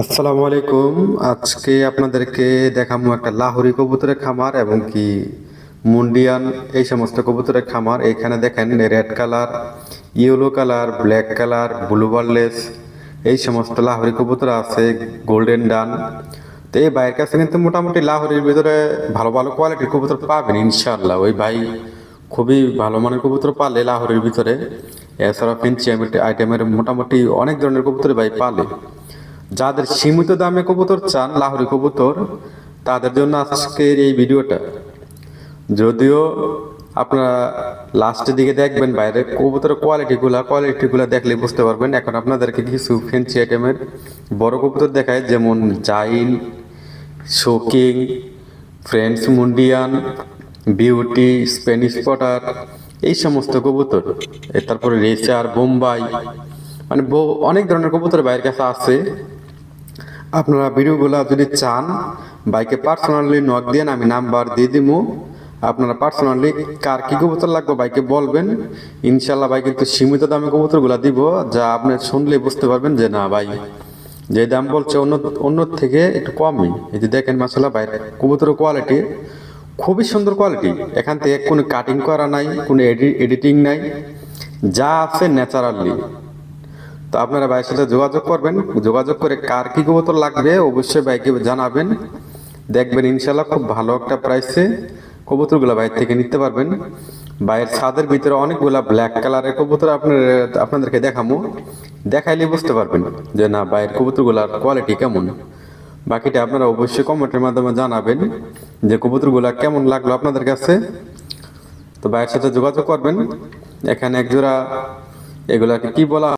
আসসালামু আলাইকুম। আজকে আপনাদেরকে দেখাবো একটা লাহোরি কবুতরের খামার এবং কি মুন্ডিয়ান এই সমস্ত কবুতরের খামার। এখানে দেখেন red colour, yellow colour, black colour, blue barless, এই সমস্ত লাহোরি কবুতর আছে, গোল্ডেন ডান। তো এই ভাইয়ের কাছে কিন্তু মোটামুটি লাহোরির ভিতরে ভালো ভালো কোয়ালিটির কবুতর পাবেন ইনশাল্লাহ ওই ভাই খুবই ভালো মানের কবুতর পালে লাহোরের ভিতরে। এছাড়া ফিনচি আইটেমের মোটামুটি অনেক ধরনের কবুতর ভাই পালে। যাদের সীমিত দামে কবুতর চান, লাহোরি কবুতর, তাদের জন্য আজকের এই ভিডিওটা। যদিও আপনারা লাস্টের দিকে দেখবেন, বাইরে কবুতরের কোয়ালিটিগুলা কোয়ালিটিগুলা দেখলে বুঝতে পারবেন। এখন আপনাদেরকে কিছু ফেন্সি আইটেমের বড় কবুতর দেখায় যেমন জাইন শোকিং, ফ্রেন্ডস মুন্ডিয়ান, বিউটি, স্প্যানিশ পটার, এই সমস্ত কবুতর। তারপরে রেচার, বোম্বাই মানে অনেক ধরনের কবুতর বাইরের কাছে আছে। আপনারা ভিডিওগুলো যদি চান, বাইকে পার্সোনালি নক দিয়ে আমি নাম্বার দিয়ে দিব আপনারা পার্সোনালি কার কি কবুতর লাগবে বাইকে বলবেন। ইনশাল্লাহ ভাই কিন্তু সীমিত দামে কবুতরগুলো দিব, যা আপনি শুনলে বুঝতে পারবেন যে না ভাই, যে দাম বলছে অন্য অন্য থেকে একটু কমই। এই যে দেখেন মাসাল্লাহ বাইরে কবুতরের কোয়ালিটি খুবই সুন্দর কোয়ালিটি এখান থেকে কোনো কাটিং করা নাই, কোনো এডিটিং নাই, যা আছে ন্যাচারালি তো আপনারা ভাইয়ের সাথে যোগাযোগ করবেন। যোগাযোগ করে কার কি কবুতর লাগবে অবশ্যই ভাইকে জানাবেন। দেখবেন ইনশাল্লাহ খুব ভালো একটা প্রাইসে কবুতরগুলো বাইরে থেকে নিতে পারবেন। বাইরের ছাদের ভিতরে অনেকগুলা ব্ল্যাক কালারের কবুতর আপনার, আপনাদেরকে দেখাবো দেখাইলে বুঝতে পারবেন যে না বাইরের কবুতরগুলার কোয়ালিটি কেমন। বাকিটা আপনারা অবশ্যই কমেন্টের মাধ্যমে জানাবেন যে কবুতরগুলা কেমন লাগল আপনাদের কাছে। তো ভাইয়ের সাথে যোগাযোগ করবেন। এখানে একজোড়া, এগুলাকে কি বলা